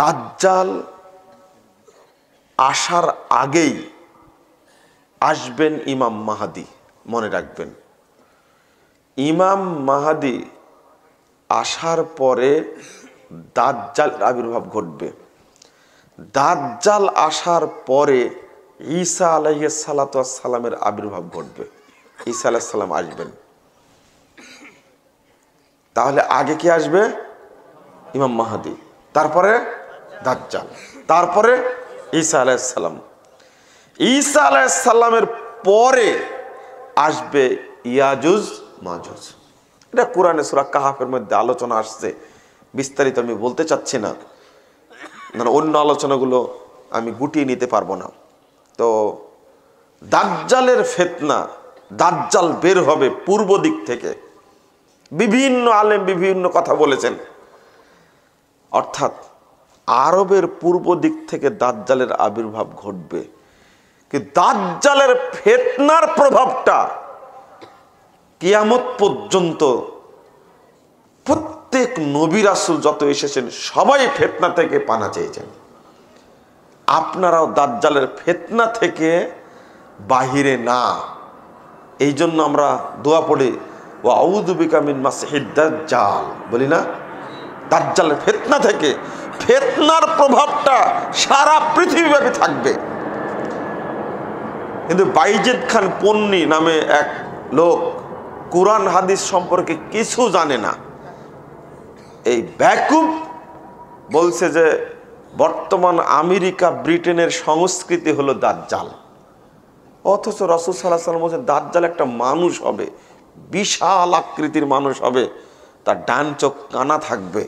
দাজ্জাল আসার আগেই আসবেন ইমাম মাহাদি, মনে রাখবেন। ইমাম মাহাদি আসার পরে দাজ্জাল আবির্ভাব ঘটবে। দাজ্জাল আসার পরে ঈসা আলাইহ সালামের আবির্ভাব ঘটবে। ঈসা আলাহ আলাইসাল্লাম আসবেন। তাহলে আগে কি আসবে? ইমাম মাহাদি। তারপরে দাজ্জাল। তারপরে ঈসা আলাইসাল্লাম ঈসা আলাইসাল্লামের পরে আসবে ইয়াজুজ মাজুজ। এটা কোরআনে সুরা কাহাফের মধ্যে আলোচনা আসছে। বিস্তারিত আমি বলতে চাচ্ছি না। না অন্য আলোচনাগুলো আমি গুটিয়ে নিতে পারব না। তো দাজ্জালের ফেতনা, দাজ্জাল বের হবে পূর্ব দিক থেকে। বিভিন্ন আলেম বিভিন্ন কথা বলেছেন। অর্থাৎ আরবের পূর্ব দিক থেকে দাজ্জালের আবির্ভাব ঘটবে। কিন্তু দাজ্জালের ফেতনার প্রভাবটা কিয়ামত পর্যন্ত প্রত্যেক নবী রাসুল যত এসেছেন, সবাই ফেতনা থেকে পানা চেয়েছেন। আপনারাও দাজ্জালের ফেতনা থেকে বাহিরে না। এই জন্য আমরা দোয়া পড়ি ও আউদুবিকামিন মাসহিদ দাজ্জাল। বলি না? দাজ্জালের ফেতনা থেকে ফেতনার প্রভাবটা সারা পৃথিবীব্যাপী থাকবে। কিন্তু বাইজেদ খান পন্নী নামে এক লোক কোরআন, হাদিস সম্পর্কে কিছু জানে না। এই ব্যাকুব বলছে যে, বর্তমান আমেরিকা ব্রিটেনের সংস্কৃতি হলো দাজ্জাল। অথচ রসুল সাল্লাহ সাল্লাম বলছে দাজ্জাল একটা মানুষ হবে, বিশাল আকৃতির মানুষ হবে, তার ডান চোখ কানা থাকবে।